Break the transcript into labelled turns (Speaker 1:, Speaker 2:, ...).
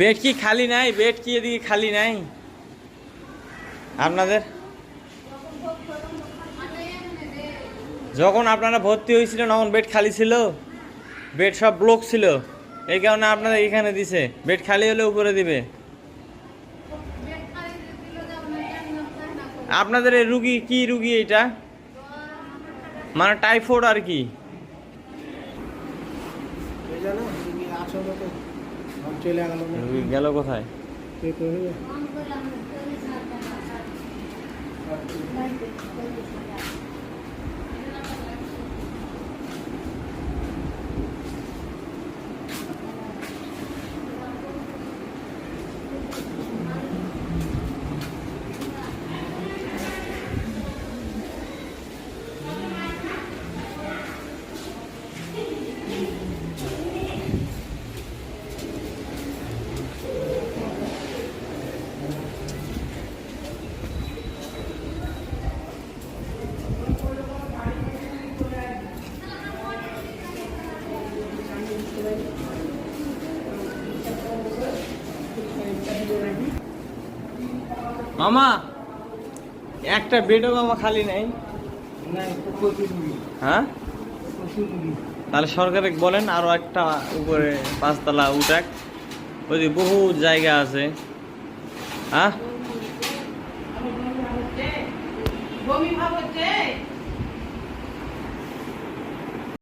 Speaker 1: Bed কি খালি নাই? বেড কি এদিকে খালি নাই? আপনাদের? যখন আপনারা ভর্তি হয়েছিলেন, তখন বেড খালি ছিল? বেড সব ব্লক ছিল? এই কারণে আপনাদের এখানে দিছে। বেড খালি হলে উপরে দিবে। আপনাদের এই রুগী, কি রুগী এটা? মানে টাইফয়েড আর কি।
Speaker 2: গেল
Speaker 1: কোথায়? মামা একটা বেডও মামা খালি নাই। হ্যাঁ? তাহলে সরকারে বলেন আরও একটা উপরে পাঁচতলা উঠাক। ওই যে বহু জায়গা আছে। হ্যাঁ?